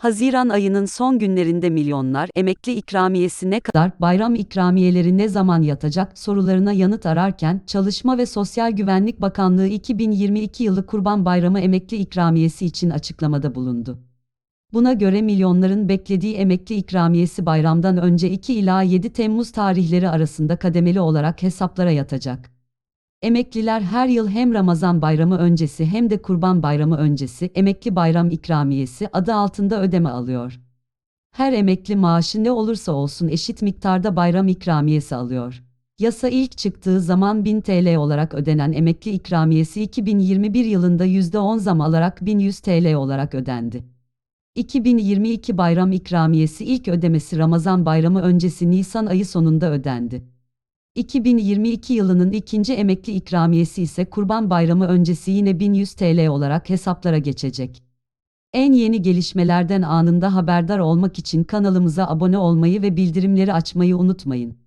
Haziran ayının son günlerinde milyonlar emekli ikramiyesi ne kadar, bayram ikramiyeleri ne zaman yatacak sorularına yanıt ararken Çalışma ve Sosyal Güvenlik Bakanlığı 2022 yılı Kurban Bayramı emekli ikramiyesi için açıklamada bulundu. Buna göre milyonların beklediği emekli ikramiyesi bayramdan önce 2 ila 7 Temmuz tarihleri arasında kademeli olarak hesaplara yatacak. Emekliler her yıl hem Ramazan bayramı öncesi hem de Kurban bayramı öncesi emekli bayram ikramiyesi adı altında ödeme alıyor. Her emekli maaşı ne olursa olsun eşit miktarda bayram ikramiyesi alıyor. Yasa ilk çıktığı zaman 1000 TL olarak ödenen emekli ikramiyesi 2021 yılında %10 zam alarak 1100 TL olarak ödendi. 2022 bayram ikramiyesi ilk ödemesi Ramazan bayramı öncesi Nisan ayı sonunda ödendi. 2022 yılının ikinci emekli ikramiyesi ise Kurban Bayramı öncesi yine 1100 TL olarak hesaplara geçecek. En yeni gelişmelerden anında haberdar olmak için kanalımıza abone olmayı ve bildirimleri açmayı unutmayın.